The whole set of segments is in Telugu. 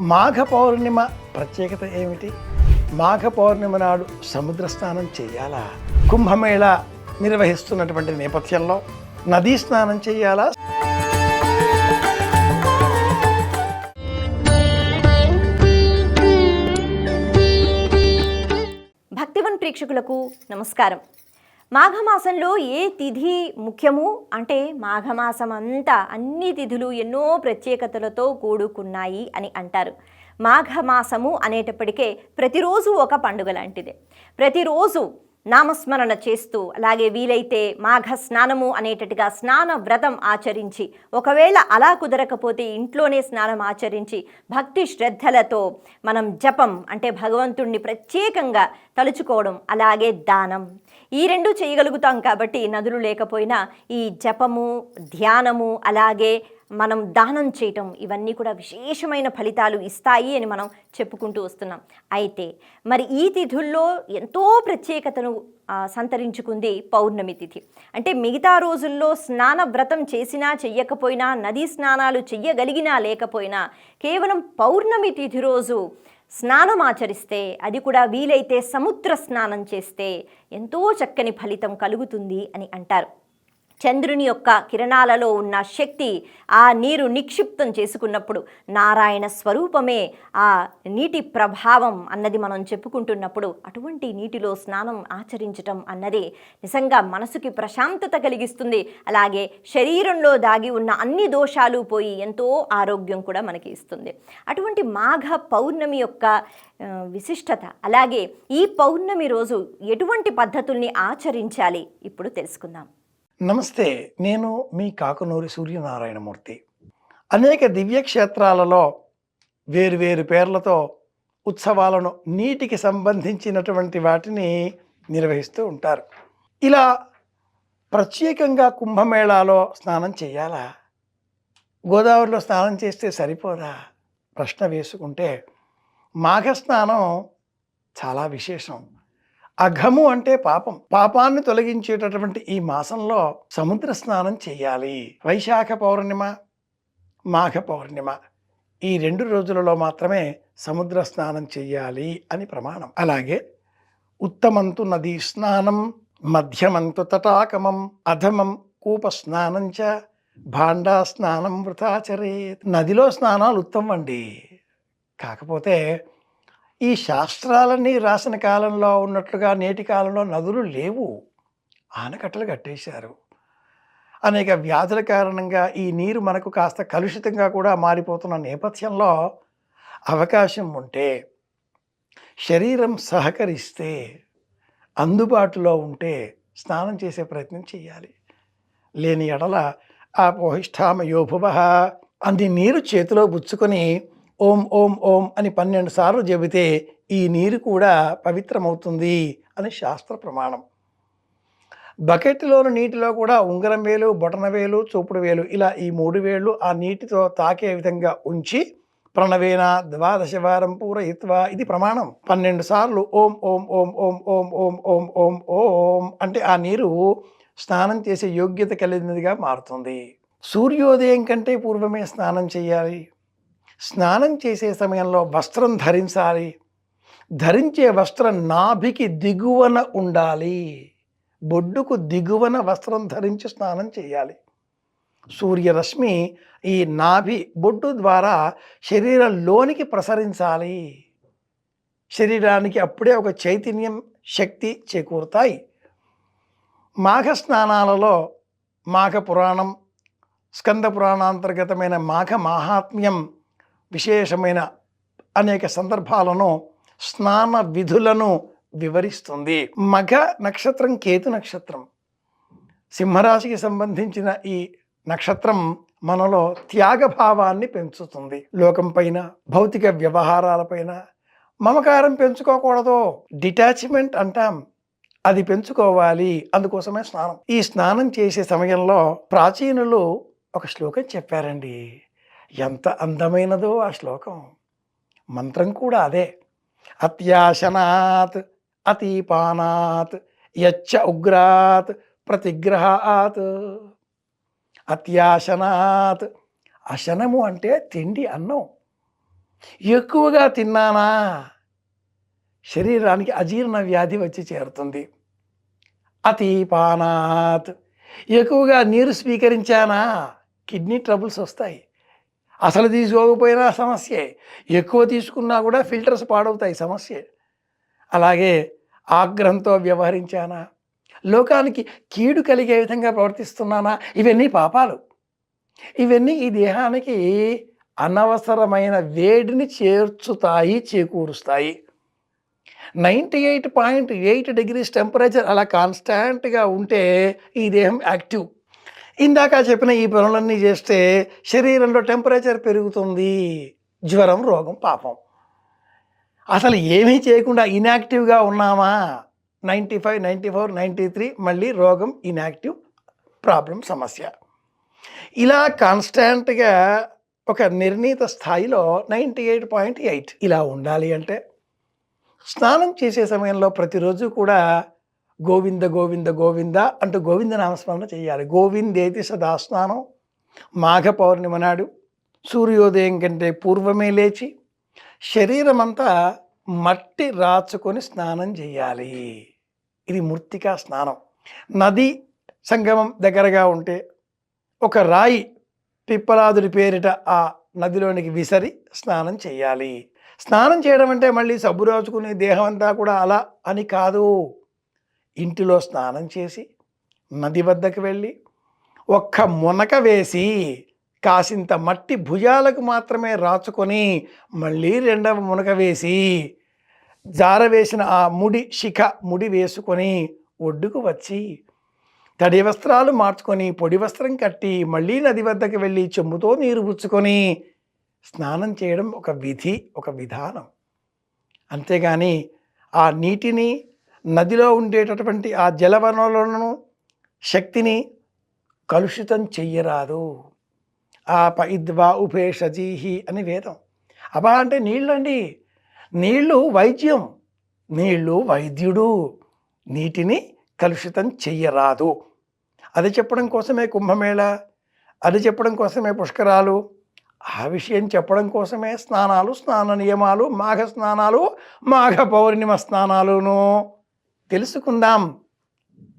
మాఘ పౌర్ణిమ ప్రత్యేకత ఏమిటి? మాఘ పౌర్ణిమ నాడు సముద్ర స్నానం చేయాలా? కుంభమేళ నిర్వహిస్తున్నటువంటి నేపథ్యంలో నదీ స్నానం చేయాలా? భక్తివన్ ప్రేక్షకులకు నమస్కారం. మాఘమాసంలో ఏ తిథి ముఖ్యము? అంటే మాఘమాసం అంతా అన్ని తిథులు ఎన్నో ప్రత్యేకతలతో కూడుకున్నాయి అని అంటారు. మాఘమాసము అనేటప్పటికే ప్రతిరోజు ఒక పండుగ లాంటిదే. ప్రతిరోజు నామస్మరణ చేస్తూ అలాగే వీలైతే మాఘ స్నానము అనేటట్టుగా స్నాన వ్రతం ఆచరించి ఒకవేళ అలా కుదరకపోతే ఇంట్లోనే స్నానం ఆచరించి భక్తి శ్రద్ధలతో మనం జపం అంటే భగవంతుణ్ణి ప్రత్యేకంగా తలుచుకోవడం అలాగే దానం. ఈ రెండు చేయగలుగుతాం కాబట్టి నదులు లేకపోయినా ఈ జపము ధ్యానము అలాగే మనం దానం చేయటం ఇవన్నీ కూడా విశేషమైన ఫలితాలు ఇస్తాయి అని మనం చెప్పుకుంటూ వస్తున్నాం. అయితే మరి ఈ తిథుల్లో ఎంతో ప్రత్యేకతను సంతరించుకుంది పౌర్ణమి తిథి. అంటే మిగతా రోజుల్లో స్నాన వ్రతం చేసినా చెయ్యకపోయినా నదీ స్నానాలు చెయ్యగలిగినా లేకపోయినా కేవలం పౌర్ణమి తిథి రోజు స్నానం ఆచరిస్తే అది కూడా వీలైతే సముద్ర స్నానం చేస్తే ఎంతో చక్కని ఫలితం కలుగుతుంది అని అంటారు. చంద్రుని యొక్క కిరణాలలో ఉన్న శక్తి ఆ నీరు నిక్షిప్తం చేసుకున్నప్పుడు నారాయణ స్వరూపమే ఆ నీటి ప్రభావం అన్నది మనం చెప్పుకుంటున్నప్పుడు అటువంటి నీటిలో స్నానం ఆచరించటం అన్నది నిజంగా మనసుకి ప్రశాంతత కలిగిస్తుంది. అలాగే శరీరంలో దాగి ఉన్న అన్ని దోషాలు పోయి ఎంతో ఆరోగ్యం కూడా మనకి ఇస్తుంది. అటువంటి మాఘ పౌర్ణమి యొక్క విశిష్టత అలాగే ఈ పౌర్ణమి రోజు ఎటువంటి పద్ధతుల్ని ఆచరించాలి? ఇప్పుడు తెలుసుకుందాం. నమస్తే నేను మీ కాకునూరి సూర్యనారాయణమూర్తి. అనేక దివ్యక్షేత్రాలలో వేరువేరు పేర్లతో ఉత్సవాలను నీటికి సంబంధించినటువంటి వాటిని నిర్వహిస్తూ ఉంటారు. ఇలా ప్రత్యేకంగా కుంభమేళాలో స్నానం చేయాలా? గోదావరిలో స్నానం చేస్తే సరిపోదా? ప్రశ్న వేసుకుంటే మాఘ స్నానం చాలా విశేషం. అఘము అంటే పాపం. పాపాన్ని తొలగించేటటువంటి ఈ మాసంలో సముద్ర స్నానం చేయాలి. వైశాఖ పౌర్ణిమ మాఘ పౌర్ణిమ. ఈ రెండు రోజులలో మాత్రమే సముద్ర స్నానం చేయాలి అని ప్రమాణం. అలాగే ఉత్తమంతు నదీ స్నానం మధ్యమంతు తటాకమం అధమం కూప స్నానం చ భాండా స్నానం వృథాచరే నదిలో స్నానాలు ఉత్తమం అండి. కాకపోతే ఈ శాస్త్రాలన్నీ రాసిన కాలంలో ఉన్నట్లుగా నేటి కాలంలో నదులు లేవు. ఆనకట్టలు కట్టేశారు. అనేక వ్యాధుల కారణంగా ఈ నీరు మనకు కాస్త కలుషితంగా కూడా మారిపోతున్న నేపథ్యంలో అవకాశం ఉంటే శరీరం సహకరిస్తే అందుబాటులో ఉంటే స్నానం చేసే ప్రయత్నం చేయాలి. లేని ఎడల ఆ పోహిష్టామ యోభువ అన్ని నీరు చేతిలో పుచ్చుకొని ఓం ఓం ఓం అని పన్నెండు సార్లు చెబితే ఈ నీరు కూడా పవిత్రమవుతుంది అని శాస్త్ర ప్రమాణం. బకెట్లోని నీటిలో కూడా ఉంగరం వేలు బొటన వేలు చూపుడు వేలు ఇలా ఈ మూడు వేళ్ళు ఆ నీటితో తాకే విధంగా ఉంచి ప్రణవేన ద్వాదశవారం వారం పూరయిత్వా ఇది ప్రమాణం. పన్నెండు సార్లు ఓం ఓం ఓం ఓం ఓం ఓం ఓం ఓం ఓం అంటే ఆ నీరు స్నానం చేసే యోగ్యత కలిగినదిగా మారుతుంది. సూర్యోదయం కంటే పూర్వమే స్నానం చేయాలి. స్నానం చేసే సమయంలో వస్త్రం ధరించాలి. ధరించే వస్త్రం నాభికి దిగువన ఉండాలి. బొడ్డుకు దిగువన వస్త్రం ధరించి స్నానం చేయాలి. సూర్యరశ్మి ఈ నాభి బొడ్డు ద్వారా శరీరంలోనికి ప్రసరించాలి. శరీరానికి అప్పుడే ఒక చైతన్యం శక్తి చేకూరుతాయి. మాఘ స్నానాలలో మాఘ పురాణం స్కంద పురాణాంతర్గతమైన మాఘ మాహాత్మ్యం విశేషమైన అనేక సందర్భాలను స్నాన విధులను వివరిస్తుంది. మఘ నక్షత్రం కేతు నక్షత్రం. సింహరాశికి సంబంధించిన ఈ నక్షత్రం మనలో త్యాగభావాన్ని పెంచుతుంది. లోకం పైన భౌతిక వ్యవహారాలపైన మమకారం పెంచుకోకూడదు. డిటాచ్మెంట్ అంటాం. అది పెంచుకోవాలి. అందుకోసమే స్నానం. ఈ స్నానం చేసే సమయంలో ప్రాచీనులు ఒక శ్లోకం చెప్పారండి. ఎంత అందమైనదో ఆ శ్లోకం. మంత్రం కూడా అదే. అత్యాశనాత్ అతిపానాత్ యచ్చ ఉగ్రాత్ ప్రతిగ్రహాత్. అత్యాశనాత్. అశనము అంటే తిండి అన్నం. ఎక్కువగా తిన్నానా? శరీరానికి అజీర్ణ వ్యాధి వచ్చి చేరుతుంది. అతిపానాత్. ఎక్కువగా నీరు స్వీకరించానా? కిడ్నీ ట్రబుల్స్ వస్తాయి. అసలు తీసుకోకపోయినా సమస్యే. ఎక్కువ తీసుకున్నా కూడా ఫిల్టర్స్ పాడవుతాయి సమస్యే. అలాగే ఆగ్రహంతో వ్యవహరించానా? లోకానికి కీడు కలిగే విధంగా ప్రవర్తిస్తున్నానా? ఇవన్నీ పాపాలు. ఇవన్నీ ఈ దేహానికి అనవసరమైన వేడిని చేర్చుతాయి చేకూరుస్తాయి. Ninety eight point eight degrees temperature అలా కాన్స్టాంట్గా ఉంటే ఈ దేహం యాక్టివ్. ఇందాక చెప్పిన ఈ పనులన్నీ చేస్తే శరీరంలో టెంపరేచర్ పెరుగుతుంది. జ్వరం రోగం పాపం. అసలు ఏమీ చేయకుండా ఇన్యాక్టివ్గా ఉన్నామా? Ninety five ninety four ninety three మళ్ళీ రోగం ఇన్యాక్టివ్ ప్రాబ్లం సమస్య. ఇలా కాన్స్టాంట్గా ఒక నిర్ణీత స్థాయిలో నైంటీ ఎయిట్ పాయింట్ ఎయిట్ ఇలా ఉండాలి అంటే స్నానం చేసే సమయంలో ప్రతిరోజు కూడా గోవింద గోవింద గోవింద అంటూ గోవింద నామస్మరణ చేయాలి. గోవిందేతి సదా స్నానం మాఘ పౌర్ణిమ నాడు సూర్యోదయం కంటే పూర్వమే లేచి శరీరం అంతా మట్టి రాచుకొని స్నానం చేయాలి. ఇది మృతికా స్నానం. నది సంగమం దగ్గరగా ఉంటే ఒక రాయి పిప్పలాదుడి పేరిట ఆ నదిలోనికి విసరి స్నానం చేయాలి. స్నానం చేయడం అంటే మళ్ళీ సబ్బు రాచుకునే దేహం అంతా కూడా అలా అని కాదు. ఇంటిలో స్నానం చేసి నది వద్దకు వెళ్ళి ఒక్క మునక వేసి కాసింత మట్టి భుజాలకు మాత్రమే రాచుకొని మళ్ళీ రెండవ మునక వేసి జారవేసిన ఆ ముడి శిఖ ముడి వేసుకొని ఒడ్డుకు వచ్చి తడి వస్త్రాలు మార్చుకొని పొడి వస్త్రం కట్టి మళ్ళీ నది వద్దకు వెళ్ళి చెంబుతో నీరు పుచ్చుకొని స్నానం చేయడం ఒక విధి ఒక విధానం. అంతేగాని ఆ నీటిని నదిలో ఉండేటటువంటి ఆ జలవనరులను శక్తిని కలుషితం చెయ్యరాదు. ఆ పైద్వా ఉపేషజీహి అని వేదం. అబా అంటే నీళ్ళండి. నీళ్ళు వైద్యం. నీళ్ళు వైద్యుడు. నీటిని కలుషితం చెయ్యరాదు. అది చెప్పడం కోసమే కుంభమేళ. అది చెప్పడం కోసమే పుష్కరాలు. ఆ విషయం చెప్పడం కోసమే స్నానాలు స్నాన నియమాలు మాఘ స్నానాలు మాఘ పౌర్ణిమ స్నానాలును. తెలుసుకుందాం.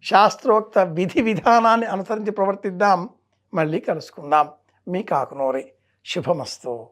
శాస్త్రోక్త విధి విధానాన్ని అనుసరించి ప్రవర్తిద్దాం. మళ్ళీ కలుసుకుందాం. మీ కాకునోరి. శుభమస్తు.